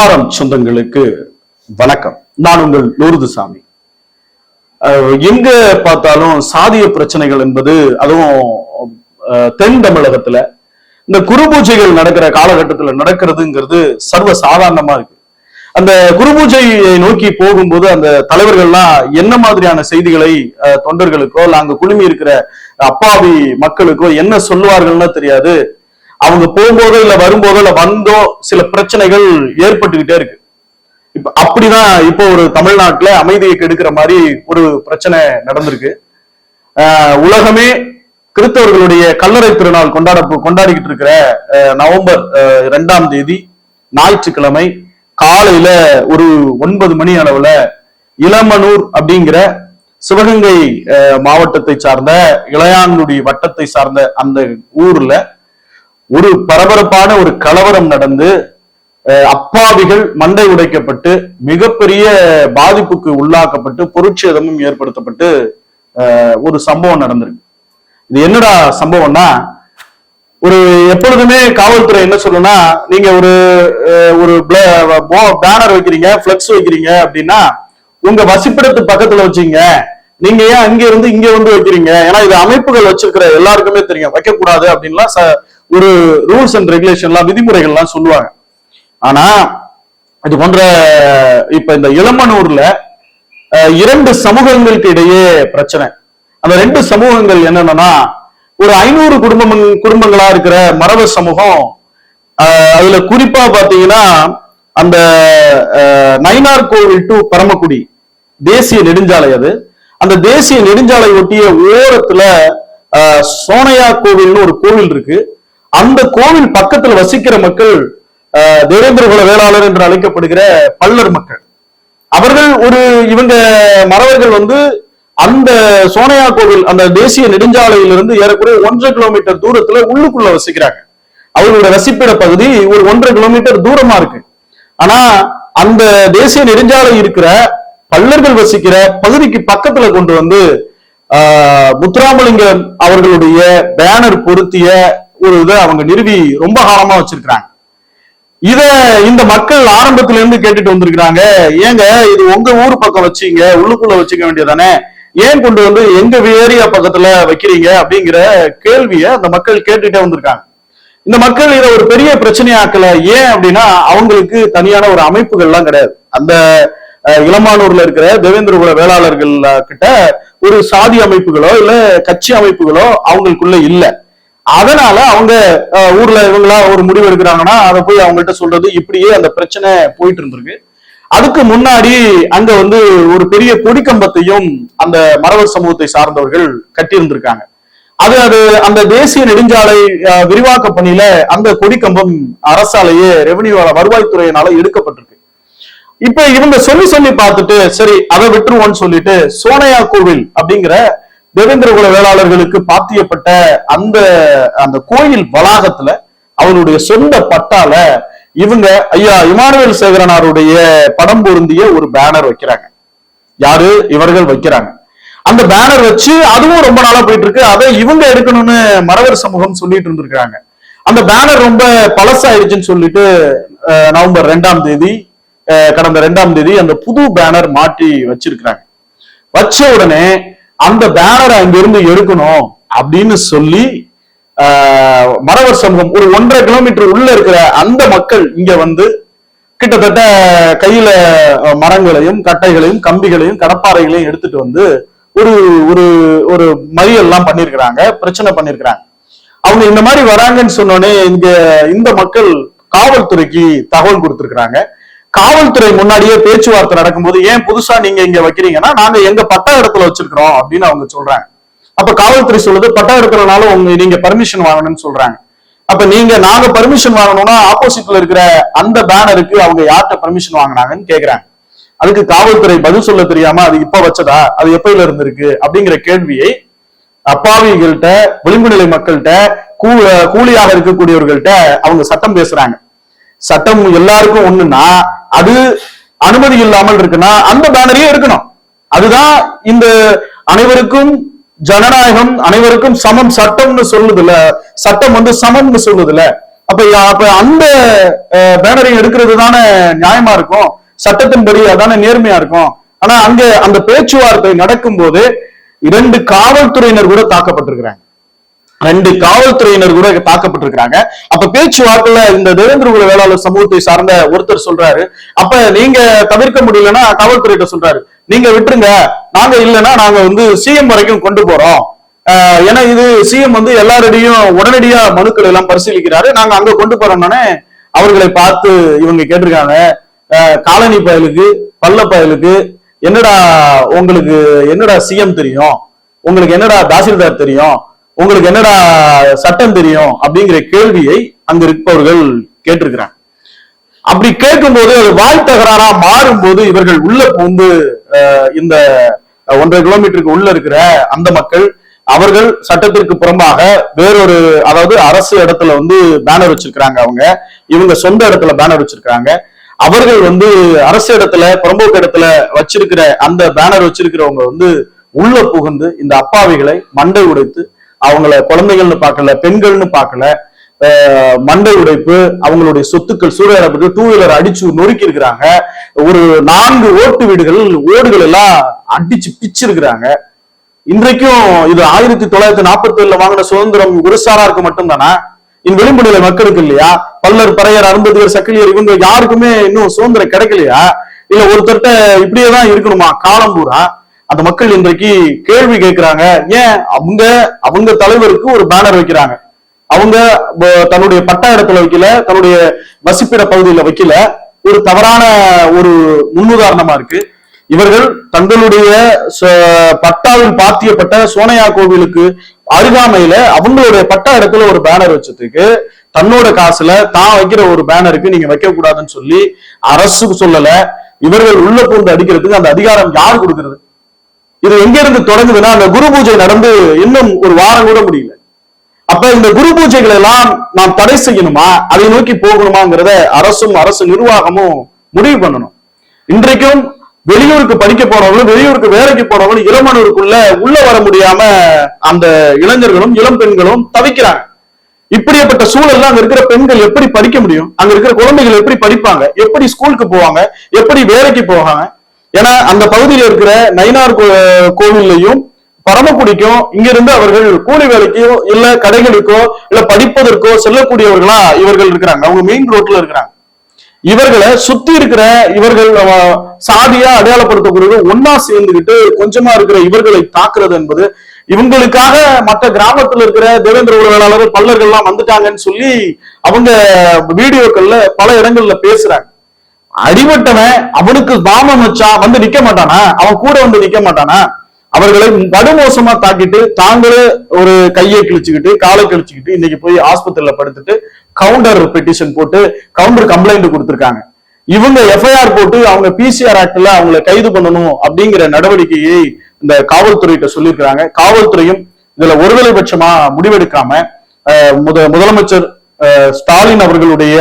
MRM சொந்தங்களுக்கு வணக்கம். நான் உங்கள் நூறுதுசாமி எங்க பார்த்தாலும் சாதிய பிரச்சனைகள் என்பது அதுவும் தென் தமிழகத்துல இந்த குரு பூஜைகள் நடக்கிற காலகட்டத்துல நடக்கிறதுங்கிறது சர்வ சாதாரணமா இருக்கு. அந்த குரு பூஜையை நோக்கி போகும்போது அந்த தலைவர்கள்லாம் என்ன மாதிரியான செய்திகளை அஹ், தொண்டர்களுக்கோ இல்ல அங்க குழுமி இருக்கிற அப்பாவி மக்களுக்கோ என்ன சொல்லுவார்கள்னா தெரியாது. அவங்க போகும்போதோ இல்ல வரும்போதோ இல்ல வந்தோ சில பிரச்சனைகள் ஏற்பட்டுக்கிட்டே இருக்கு. இப்ப அப்படிதான் இப்போ ஒரு தமிழ்நாட்டுல அமைதியை கெடுக்கிற மாதிரி ஒரு பிரச்சனை நடந்திருக்கு. ஆஹ் உலகமே கிறிஸ்தவர்களுடைய கல்லறை திருநாள் கொண்டாட கொண்டாடிக்கிட்டு இருக்கிற நவம்பர் இரண்டாம் தேதி ஞாயிற்றுக்கிழமை காலையில ஒரு ஒன்பது மணி அளவுல இளமனூர் அப்படிங்கிற சிவகங்கை மாவட்டத்தை சார்ந்த இளையான்குடி வட்டத்தை சார்ந்த அந்த ஊர்ல ஒரு பரபரப்பான ஒரு கலவரம் நடந்து அப்பாவிகள் மண்டை உடைக்கப்பட்டு மிகப்பெரிய பாதிப்புக்கு உள்ளாக்கப்பட்டு பொருட்சேதமும் ஏற்படுத்தப்பட்டு ஒரு சம்பவம் நடந்திருக்கு. இது என்னடா சம்பவம்னா ஒரு எப்பொழுதுமே காவல்துறை என்ன சொல்லுன்னா நீங்க ஒரு ஒரு பேனர் வைக்கிறீங்க பிளக்ஸ் வைக்கிறீங்க அப்படின்னா உங்க வசிப்பிடத்து பக்கத்துல வச்சீங்க. நீங்க ஏன் அங்க இருந்து இங்க வந்து வைக்கிறீங்க? ஏன்னா இது அமைப்புகள் வச்சிருக்கிற எல்லாருக்குமே தெரியும். வைக்கக்கூடாது அப்படின்லாம் ச- ஒரு ரூல்ஸ் அண்ட் ரெகுலேஷன்லாம் விதிமுறைகள்லாம் சொல்லுவாங்க. ஆனா இது போன்ற இப்ப இந்த இளமனூர்ல இரண்டு சமூகங்களுக்கு இடையே பிரச்சனை. அந்த ரெண்டு சமூகங்கள் என்னன்னா ஒரு ஐநூறு குடும்பம் குடும்பங்களா இருக்கிற மரப சமூகம் அதுல குறிப்பா பாத்தீங்கன்னா அந்த அஹ், நயினார் கோவில் டு பரமக்குடி தேசிய நெடுஞ்சாலை அது. அந்த தேசிய நெடுஞ்சாலை ஒட்டிய ஓரத்துல சோனையா கோவில்னு ஒரு கோவில் இருக்கு. அந்த கோவில் பக்கத்துல வசிக்கிற மக்கள் தேவேந்திர குல வேளாளர் என்று அழைக்கப்படுகிற பல்லர் மக்கள். அவர்கள் ஒரு இவங்க மறவர்கள் வந்து அந்த சோனையா கோவில் அந்த தேசிய நெடுஞ்சாலையிலிருந்து ஏறக்குறைய ஒன்றரை கிலோமீட்டர் தூரத்துல உள்ளுக்குள்ள வசிக்கிறாங்க. அவர்களோட வசிப்பிட பகுதி ஒரு ஒன்றரை கிலோமீட்டர் தூரமா இருக்கு. ஆனா அந்த தேசிய நெடுஞ்சாலை இருக்கிற பல்லர்கள் வசிக்கிற பகுதிக்கு பக்கத்துல கொண்டு வந்து ஆஹ், முத்துராமலிங்கம் அவர்களுடைய பேனர் பொருத்திய ஒரு இதை அவங்க நிறுவி ரொம்ப காலமா வச்சிருக்கிறாங்க. இத இந்த மக்கள் ஆரம்பத்துல இருந்து கேட்டுட்டு வந்திருக்கிறாங்க. ஏங்க இது உங்க ஊர் பக்கம் வச்சீங்க உள்ளுக்குள்ள வச்சுக்க வேண்டியதானே ஏன் கொண்டு வந்து எங்க ஏரியா பக்கத்துல வைக்கிறீங்க அப்படிங்கிற கேள்விய அந்த மக்கள் கேட்டுட்டே வந்திருக்காங்க. இந்த மக்கள் இதை ஒரு பெரிய பிரச்சனையாக்கல. ஏன் அப்படின்னா அவங்களுக்கு தனியான ஒரு அமைப்புகள்லாம் கிடையாது. அந்த இளமானூர்ல இருக்கிற தேவேந்திரகுல வேளாளர்கள் கிட்ட ஒரு சாதி அமைப்புகளோ இல்ல கட்சி அமைப்புகளோ அவங்களுக்குள்ள இல்லை. அதனால அவங்க ஊர்ல இவங்களா ஒரு முடிவு எடுக்கிறாங்கன்னா அதை போய் அவங்கள்ட்ட சொல்றது இப்படியே அந்த பிரச்சனை போயிட்டு இருந்திருக்கு. அதுக்கு முன்னாடி அங்க வந்து ஒரு பெரிய கொடிக்கம்பத்தையும் அந்த மரவர் சமூகத்தை சார்ந்தவர்கள் கட்டியிருந்திருக்காங்க. அது அது அந்த தேசிய நெடுஞ்சாலை விரிவாக்க பணியில அந்த கொடிக்கம்பம் அரசாலேயே ரெவன்யூ வருவாய்த்துறையினால எடுக்கப்பட்டிருக்கு. இப்ப இவங்க சொல்லி சொல்லி பார்த்துட்டு சரி அதை விட்டுருவோம்னு சொல்லிட்டு சோனையா கோவில் அப்படிங்கிற தேவேந்திரகுல வேளாளர்களுக்கு பாத்தியப்பட்ட அந்த அந்த கோயில் வளாகத்துல அவருடைய சொந்த பட்டால இவங்க ஐயா இமானுவேல் சேகரனாருடைய படம் பொருந்திய ஒரு பேனர் வைக்கிறாங்க. யாரு? இவர்கள் வைக்கிறாங்க. அந்த பேனர் வச்சு அதுவும் ரொம்ப நாளா போயிட்டு இருக்கு அதை இவங்க எடுக்கணும்னு மறவர் சமூகம் சொல்லிட்டு இருந்திருக்காங்க அந்த பேனர் ரொம்ப பழசாயிடுச்சுன்னு சொல்லிட்டு அஹ், நவம்பர் ரெண்டாம் தேதி அஹ், கடந்த ரெண்டாம் தேதி அந்த புது பேனர் மாட்டி வச்சிருக்கிறாங்க. வச்ச உடனே அந்த பேனரை அங்கிருந்து எடுக்கணும் அப்படின்னு சொல்லி மரவர் சமூகம் ஒரு ஒன்றரை கிலோமீட்டர் உள்ள இருக்கிற அந்த மக்கள் இங்க வந்து கிட்டத்தட்ட கையில மரங்களையும் கட்டைகளையும் கம்பிகளையும் கடப்பாறைகளையும் எடுத்துட்டு வந்து ஒரு ஒரு ஒரு மறியல்லாம் பண்ணிருக்கிறாங்க பிரச்சனை பண்ணிருக்கிறாங்க. அவங்க இந்த மாதிரி வராங்கன்னு சொன்னோடனே இங்க இந்த மக்கள் காவல்துறைக்கு தகவல் கொடுத்துருக்குறாங்க. காவல்துறை முன்னாடியே பேச்சுவார்த்தை நடக்கும்போது ஏன் புதுசா நீங்க இங்க வைக்கிறீங்கன்னா நாங்க எங்க பட்டா இடத்துல வச்சிருக்கிறோம் அப்படின்னு அவங்க சொல்றாங்க. அப்ப காவல்துறை சொல்லுது பட்டா இடத்துலனால உங்க நீங்க பர்மிஷன் வாங்கணும்னு சொல்றாங்க. அப்ப நீங்க நாங்க பர்மிஷன் வாங்கணும்னா ஆப்போசிட்ல இருக்கிற அந்த பேனருக்கு அவங்க யார்கிட்ட பர்மிஷன் வாங்கினாங்கன்னு கேக்குறாங்க. அதுக்கு காவல்துறை பதில் சொல்ல தெரியாம அது இப்ப வச்சதா? அது எப்பயில இருந்து இருக்கு அப்படிங்கிற கேள்வியை அப்பாவிகள்கிட்ட விளிம்பு நிலை மக்கள்கிட்ட கூ கூலியாக இருக்கக்கூடியவர்கள்ட்ட அவங்க சட்டம் பேசுறாங்க. சட்டம் எல்லாருக்கும் ஒண்ணுன்னா அது அனுமதி இல்லாமல் இருக்குன்னா அந்த பேனரையே இருக்கணும் அதுதான் இந்த அனைவருக்கும் ஜனநாயகம் அனைவருக்கும் சமம் சட்டம்னு சொல்லுதுல சட்டம் வந்து சமம்னு சொல்லுதுல. அப்ப அப்ப அந்த பேனரை எடுக்கிறது தானே நியாயமா இருக்கும்? சட்டத்தின்படி அதானே நேர்மையா இருக்கும்? ஆனா அங்க அந்த பேச்சுவார்த்தை நடக்கும் போது இரண்டு காவல்துறையினர் கூட தாக்கப்பட்டிருக்கிறாங்க. ரெண்டு காவல்துறையினர் கூட தாக்கப்பட்டிருக்கிறாங்க. அப்ப பேச்சுவார்த்தையில இந்த தேவேந்திரகுல வேளாளர் சமூகத்தை சார்ந்த ஒருத்தர் சொல்றாரு. அப்ப நீங்க தவிர்க்க முடியலன்னா காவல்துறையிட்ட சொல்றாரு. நீங்க விட்டுருங்க. நாங்க இல்லைன்னா நாங்க வந்து சிஎம் வரைக்கும் கொண்டு போறோம். ஏன்னா இது சிஎம் வந்து எல்லாரிடையும் உடனடியா மனுக்கள் எல்லாம் பரிசீலிக்கிறாரு. நாங்க அங்க கொண்டு போறோம்னானே அவர்களை பார்த்து இவங்க கேட்டிருக்காங்க. காலனி பயலுக்கு பல்ல பயலுக்கு என்னடா உங்களுக்கு என்னடா சிஎம் தெரியும்? உங்களுக்கு என்னடா தாசில்தார் தெரியும்? உங்களுக்கு என்னடா சட்டம் தெரியும் அப்படிங்கிற கேள்வியை அங்க இருப்பவர்கள் கேட்டிருக்கிறாங்க. அப்படி கேட்கும்போது அது வாய் தகராறா மாறும்போது இவர்கள் உள்ள பூந்து இந்த ஒன்றரை கிலோமீட்டருக்கு உள்ள இருக்கிற அந்த மக்கள் அவர்கள் சட்டத்திற்கு புறம்பாக வேறொரு அதாவது அரசு இடத்துல வந்து பேனர் வச்சிருக்கிறாங்க அவங்க. இவங்க சொந்த இடத்துல பேனர் வச்சிருக்காங்க அவர்கள் வந்து அரசு இடத்துல புறம்போக்கு இடத்துல வச்சிருக்கிற அந்த பேனர் வச்சிருக்கிறவங்க வந்து உள்ள புகுந்து இந்த அப்பாவிகளை மண்டை உடைத்து அவங்கள குழந்தைகள்னு பார்க்கல பெண்கள்னு பார்க்கல மண்டை உடைப்பு அவங்களுடைய சொத்துக்கள் சூறையாடப்பட்டு டூ வீலர் அடிச்சு நொறுக்கி இருக்கிறாங்க. ஒரு நான்கு ஓட்டு வீடுகள் ஓடுகள் எல்லாம் அடிச்சு பிச்சிருக்கிறாங்க. இன்றைக்கும் இது ஆயிரத்தி தொள்ளாயிரத்தி நாற்பத்தி ஏழுல வாங்கின சுதந்திரம் ஒரு சாராருக்கு மட்டும்தானா? இந்த விளிம்புநிலை மக்களுக்கு இல்லையா? பல்லர் பறையர் அருந்ததியர் சக்கிலியர் இவங்க யாருக்குமே இன்னும் சுதந்திரம் கிடைக்கலையா? இல்ல ஒருத்தர்கிட்ட இப்படியே தான் இருக்கணுமா? காலம் பூரா? அந்த மக்கள் இன்றைக்கு கேள்வி கேட்கிறாங்க. ஏன்? அவங்க அவங்க தலைவருக்கு ஒரு பேனர் வைக்கிறாங்க. அவங்க தன்னுடைய பட்டா இடத்துல வைக்கல தன்னுடைய வசிப்பிட பகுதியில வைக்கல. ஒரு தவறான ஒரு முன்னுதாரணமா இருக்கு. இவர்கள் தங்களுடைய பட்டாவில் பாத்தியப்பட்ட சோனையா கோவிலுக்கு அருகாமையில அவங்களுடைய பட்டா இடத்துல ஒரு பேனர் வச்சதுக்கு தன்னோட காசுல தான் வைக்கிற ஒரு பேனருக்கு நீங்க வைக்க கூடாதுன்னு சொல்லி அரசுக்கு சொல்லல. இவர்கள் உள்ள பூந்து அடிக்கிறதுக்கு அந்த அதிகாரம் யார் கொடுக்கிறது? இது எங்க இருந்து தொடங்குதுன்னா அந்த குரு பூஜை நடந்து இன்னும் ஒரு வாரம் கூட முடியல. அப்ப இந்த குரு பூஜைகளை எல்லாம் நாம் தடை செய்யணுமா? அதை நோக்கி போகணுமாங்கிறத அரசும் அரசு நிர்வாகமும் முடிவு பண்ணணும். இன்றைக்கும் வெளியூருக்கு படிக்க போறவங்களும் வெளியூருக்கு வேலைக்கு போறவங்களும் இளமனூருக்குள்ள உள்ள வர முடியாம அந்த இளைஞர்களும் இளம் பெண்களும் தவிக்கிறாங்க. இப்படிப்பட்ட சூழல்ல அங்க இருக்கிற பெண்கள் எப்படி படிக்க முடியும்? அங்க இருக்கிற குழந்தைகள் எப்படி படிப்பாங்க? எப்படி ஸ்கூலுக்கு போவாங்க? எப்படி வேலைக்கு போவாங்க? ஏன்னா அந்த பகுதியில் இருக்கிற நயினார் கோ- கோவில்லையும் பரமக்குடிக்கும் இங்கிருந்து அவர்கள் கூலி வேலைக்கோ இல்ல கடைகளுக்கோ இல்ல படிப்பதற்கோ செல்லக்கூடியவர்களா இவர்கள் இருக்கிறாங்க. அவங்க மெயின் ரோட்ல இருக்கிறாங்க. இவர்களை சுத்தி இருக்கிற இவர்கள் சாதியா அடையாளப்படுத்தக்கூடிய ஒன்னா சேர்ந்துகிட்டு கொஞ்சமா இருக்கிற இவர்களை தாக்குறது என்பது இவங்களுக்காக மற்ற கிராமத்துல இருக்கிற தேவேந்திர உறவியலாளர் பல்லர்கள்லாம் வந்துட்டாங்கன்னு சொல்லி அவங்க வீடியோக்கள்ல பல இடங்கள்ல பேசுறாங்க. அடிபட்டவன் அவனுக்கு பாமம் வச்சா வந்து நிக்க மாட்டானா? அவன் கூட வந்து நிக்க மாட்டானா? அவர்களை படுமோசமா தாக்கிட்டு தாங்களே ஒரு கையை கிழிச்சுக்கிட்டு காலை கிழிச்சுக்கிட்டு இன்னைக்கு போய் ஆஸ்பத்திரியில படுத்துட்டு கவுண்டர் பெட்டிஷன் போட்டு கவுண்டர் கம்ப்ளைண்ட் கொடுத்திருக்காங்க. இவங்க எஃப்ஐஆர் போட்டு அவங்க பிசிஆர் ஆக்ட்ல அவங்களை கைது பண்ணணும் அப்படிங்கிற நடவடிக்கையை இந்த காவல்துறையிட்ட சொல்லியிருக்கிறாங்க. காவல்துறையும் இதுல ஒருதலை பட்சமா முடிவெடுக்காம முத முதலமைச்சர் ஸ்டாலின் அவர்களுடைய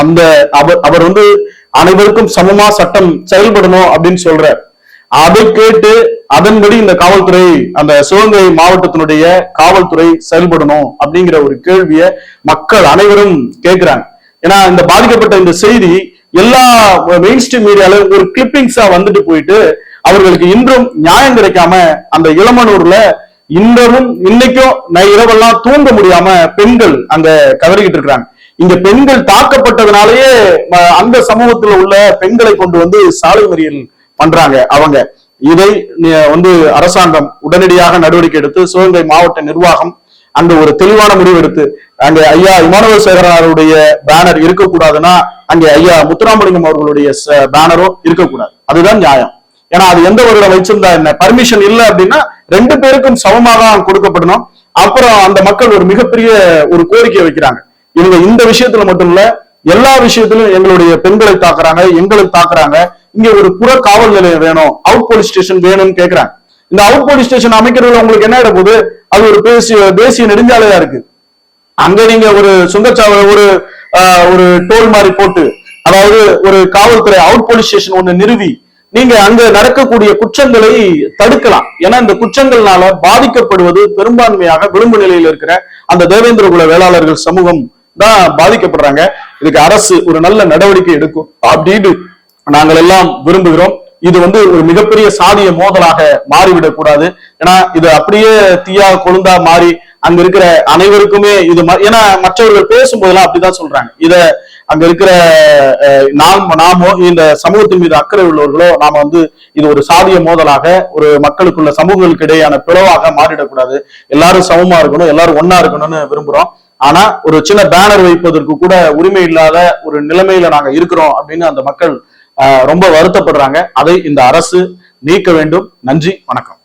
அந்த அவர் அவர் வந்து அனைவருக்கும் சமமா சட்டம் செயல்படணும் அப்படின்னு சொல்றார். அதை கேட்டு அதன்படி இந்த காவல்துறை அந்த சிவகங்கை மாவட்டத்தினுடைய காவல்துறை செயல்படணும் அப்படிங்கிற ஒரு கேள்வியை மக்கள் அனைவரும் கேட்கிறாங்க. ஏன்னா இந்த பாதிக்கப்பட்ட இந்த செய்தி எல்லா மெயின் ஸ்ட்ரீம் மீடியால ஒரு கிளிப்பிங்ஸா வந்துட்டு போயிட்டு அவர்களுக்கு இன்றும் நியாயம் கிடைக்காம அந்த இளமனூர்ல இன்றமும் இன்னைக்கும் இரவெல்லாம் தூங்க முடியாம பெண்கள் அங்க கதறிக்கிட்டு இருக்கிறாங்க. இங்க பெண்கள் தாக்கப்பட்டதுனாலேயே ம- அந்த சமூகத்துல உள்ள பெண்களை கொண்டு வந்து சாலை மறியல் பண்றாங்க அவங்க. இதை வந்து அரசாங்கம் உடனடியாக நடவடிக்கை எடுத்து சிவகங்கை மாவட்ட நிர்வாகம் அங்க ஒரு தெளிவான முடிவு எடுத்து அங்க ஐயா இமானுவல் சேகரனுடைய பேனர் இருக்கக்கூடாதுன்னா அங்க ஐயா முத்துராமலிங்கம் அவர்களுடைய ச- பேனரும் இருக்கக்கூடாது. அதுதான் நியாயம். ஏன்னா அது எந்த வருடம் வச்சிருந்தா என்ன? பர்மிஷன் இல்லை அப்படின்னா ரெண்டு பேருக்கும் சமமாக தான் கொடுக்கப்படணும். அப்புறம் அந்த மக்கள் ஒரு மிகப்பெரிய ஒரு கோரிக்கை வைக்கிறாங்க. இவங்க இந்த விஷயத்துல மட்டும் இல்ல எல்லா விஷயத்திலும் எங்களுடைய பெண்களை தாக்குறாங்க எங்களை தாக்குறாங்க. இங்க ஒரு புற காவல் நிலையம் வேணும் அவுட் போலீஸ் ஸ்டேஷன் வேணும்னு கேக்குறாங்க. இந்த அவுட் போலீஸ் ஸ்டேஷன் அமைக்கிறதுல உங்களுக்கு என்ன போகுது அது ஒரு பேசிய தேசிய நெடுஞ்சாலையா இருக்கு. அங்க நீங்க ஒரு சுங்கச்சாவ ஒரு ஆஹ், ஒரு டோல் மாதிரி போட்டு அதாவது ஒரு காவல்துறை அவுட் போலீஸ் ஸ்டேஷன் ஒண்ணு நிறுவி நீங்க அங்க நடக்கக்கூடிய குற்றங்களை தடுக்கலாம். ஏன்னா இந்த குற்றங்கள்னால பாதிக்கப்படுவது பெரும்பான்மையாக விளிம்பு நிலையில் இருக்கிற அந்த தேவேந்திர குல வேளாளர்கள் சமூகம். தான் பாதிக்கப்படுறாங்க. இதுக்கு அரசு ஒரு நல்ல நடவடிக்கை எடுக்கும் அப்படின்னு நாங்கள் எல்லாம் விரும்புகிறோம். இது வந்து ஒரு மிகப்பெரிய சாதிய மோதலாக மாறிவிடக் கூடாது. ஏன்னா இது அப்படியே தீயா கொழுந்தா மாறி அங்க இருக்கிற அனைவருக்குமே இது ஏன்னா மற்றவர்கள் பேசும்போதெல்லாம் அப்படிதான் சொல்றாங்க. இத அங்க இருக்கிற அஹ், நாம் நாமோ இந்த சமூகத்தின் மீது அக்கறை உள்ளவர்களோ நாம வந்து இது ஒரு சாதிய மோதலாக ஒரு மக்களுக்குள்ள சமூகங்களுக்கு இடையான பிளவாக மாறிடக்கூடாது எல்லாரும் சமமா இருக்கணும் எல்லாரும் ஒண்ணா இருக்கணும்னு விரும்புறோம். ஆனா ஒரு சின்ன பேனர் வைப்பதற்கு கூட உரிமை இல்லாத ஒரு நிலைமையில நாங்க இருக்கிறோம் அப்படின்னு அந்த மக்கள் ரொம்ப வருத்தப்படுறாங்க. அதை இந்த அரசு நீக்க வேண்டும். நன்றி வணக்கம்.